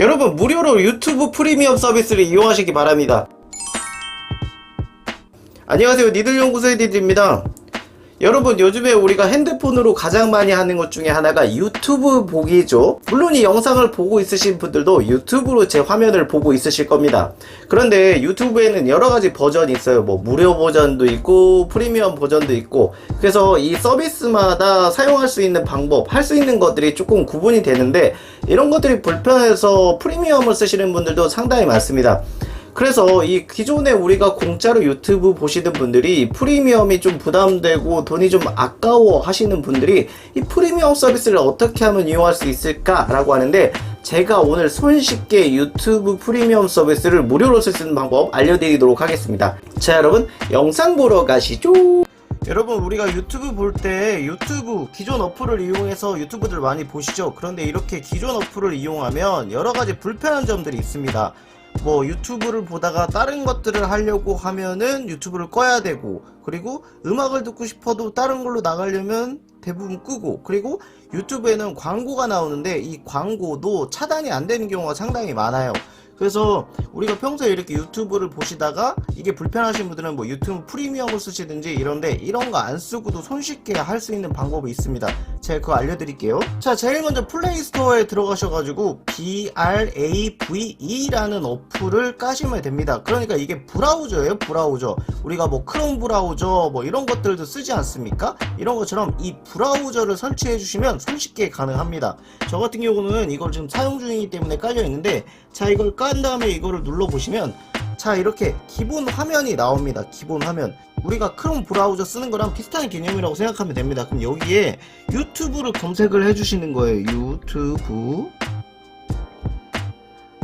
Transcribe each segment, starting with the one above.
여러분 무료로 유튜브 프리미엄 서비스를 이용하시기 바랍니다. 안녕하세요 니들연구소의 니들입니다. 여러분 요즘에 우리가 핸드폰으로 가장 많이 하는 것 중에 하나가 유튜브 보기죠. 물론 이 영상을 보고 있으신 분들도 유튜브로 제 화면을 보고 있으실 겁니다. 그런데 유튜브에는 여러 가지 버전이 있어요. 뭐 무료 버전도 있고 프리미엄 버전도 있고 그래서 이 서비스마다 사용할 수 있는 방법, 할 수 있는 것들이 조금 구분이 되는데 이런 것들이 불편해서 프리미엄을 쓰시는 분들도 상당히 많습니다. 그래서 이 기존에 우리가 공짜로 유튜브 보시는 분들이 프리미엄이 좀 부담되고 돈이 좀 아까워 하시는 분들이 이 프리미엄 서비스를 어떻게 하면 이용할 수 있을까라고 하는데 제가 오늘 손쉽게 유튜브 프리미엄 서비스를 무료로 쓸 수 있는 방법 알려드리도록 하겠습니다. 자 여러분 영상 보러 가시죠. 여러분 우리가 유튜브 볼 때 유튜브 기존 어플을 이용해서 유튜브들 많이 보시죠 그런데 이렇게 기존 어플을 이용하면 여러 가지 불편한 점들이 있습니다 뭐 유튜브를 보다가 다른 것들을 하려고 하면은 유튜브를 꺼야 되고 그리고 음악을 듣고 싶어도 다른 걸로 나가려면 대부분 끄고 그리고 유튜브에는 광고가 나오는데 이 광고도 차단이 안 되는 경우가 상당히 많아요 그래서 우리가 평소에 이렇게 유튜브를 보시다가 이게 불편하신 분들은 뭐 유튜브 프리미엄을 쓰시든지 이런데 이런 거 안 쓰고도 손쉽게 할 수 있는 방법이 있습니다. 제가 그거 알려드릴게요. 자, 제일 먼저 플레이 스토어에 들어가셔가지고 BRAVE라는 어플을 까시면 됩니다. 그러니까 이게 브라우저예요, 브라우저. 우리가 뭐 크롬 브라우저 뭐 이런 것들도 쓰지 않습니까? 이런 것처럼 이 브라우저를 설치해 주시면 손쉽게 가능합니다. 저 같은 경우는 이걸 지금 사용 중이기 때문에 깔려 있는데 자 이걸 깐 다음에 이거를 눌러 보시면 자 이렇게 기본 화면이 나옵니다. 기본 화면. 우리가 크롬 브라우저 쓰는 거랑 비슷한 개념이라고 생각하면 됩니다. 그럼 여기에 유튜브를 검색을 해 주시는 거예요. 유튜브.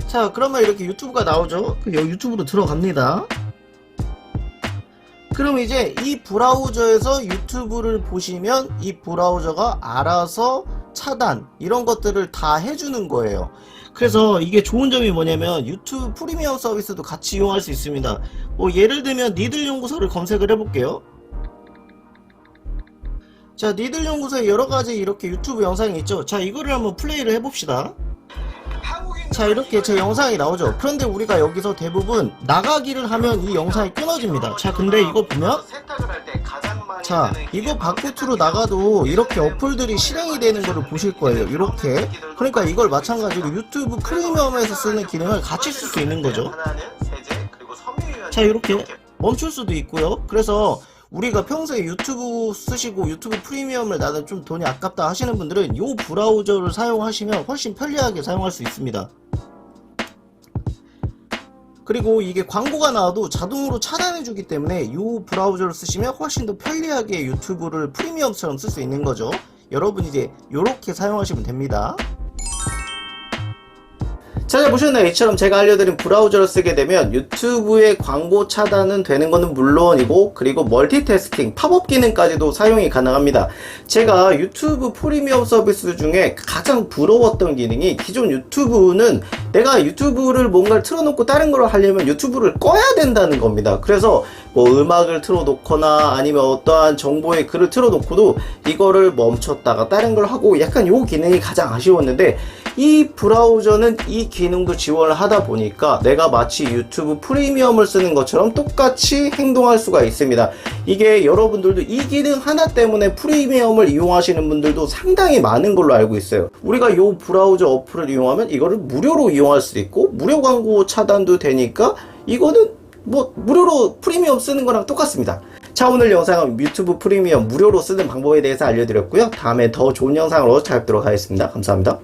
자 그러면 이렇게 유튜브가 나오죠? 그럼 유튜브로 들어갑니다. 그럼 이제 이 브라우저에서 유튜브를 보시면 이 브라우저가 알아서 차단 이런 것들을 다 해주는 거예요. 그래서 이게 좋은 점이 뭐냐면 유튜브 프리미엄 서비스도 같이 이용할 수 있습니다. 뭐 예를 들면 니들 연구소를 검색을 해볼게요. 자 니들 연구소에 여러 가지 이렇게 유튜브 영상이 있죠. 자 이거를 한번 플레이를 해봅시다. 자 이렇게 제 영상이 나오죠. 그런데 우리가 여기서 대부분 나가기를 하면 이 영상이 끊어집니다. 자 근데 이거 보면 자 이거 바깥으로 나가도 이렇게 어플들이 실행이 되는 것을 보실 거예요. 이렇게. 그러니까 이걸 마찬가지로 유튜브 프리미엄에서 쓰는 기능을 같이 쓸 수 있는 거죠. 자 이렇게 멈출 수도 있고요. 그래서 우리가 평소에 유튜브 쓰시고 유튜브 프리미엄을 나는 좀 돈이 아깝다 하시는 분들은 이 브라우저를 사용하시면 훨씬 편리하게 사용할 수 있습니다 그리고 이게 광고가 나와도 자동으로 차단해 주기 때문에 이 브라우저를 쓰시면 훨씬 더 편리하게 유튜브를 프리미엄처럼 쓸 수 있는 거죠. 여러분 이제 이렇게 사용하시면 됩니다. 찾아보셨나요? 이처럼 제가 알려드린 브라우저를 쓰게 되면 유튜브의 광고 차단은 되는 것은 물론이고 그리고 멀티태스킹, 팝업 기능까지도 사용이 가능합니다. 제가 유튜브 프리미엄 서비스 중에 가장 부러웠던 기능이 기존 유튜브는 내가 유튜브를 뭔가를 틀어놓고 다른 걸 하려면 유튜브를 꺼야 된다는 겁니다. 그래서 뭐 음악을 틀어놓거나 아니면 어떠한 정보의 글을 틀어놓고도 이거를 멈췄다가 다른 걸 하고 약간 요 기능이 가장 아쉬웠는데 이 브라우저는 이 기능도 지원을 하다 보니까 내가 마치 유튜브 프리미엄을 쓰는 것처럼 똑같이 행동할 수가 있습니다. 이게 여러분들도 이 기능 하나 때문에 프리미엄을 이용하시는 분들도 상당히 많은 걸로 알고 있어요. 우리가 이 브라우저 어플을 이용하면 이거를 무료로 이용할 수 있고 무료 광고 차단도 되니까 이거는 뭐 무료로 프리미엄 쓰는 거랑 똑같습니다. 자 오늘 영상은 유튜브 프리미엄 무료로 쓰는 방법에 대해서 알려드렸고요. 다음에 더 좋은 영상으로 찾아뵙도록 하겠습니다. 감사합니다.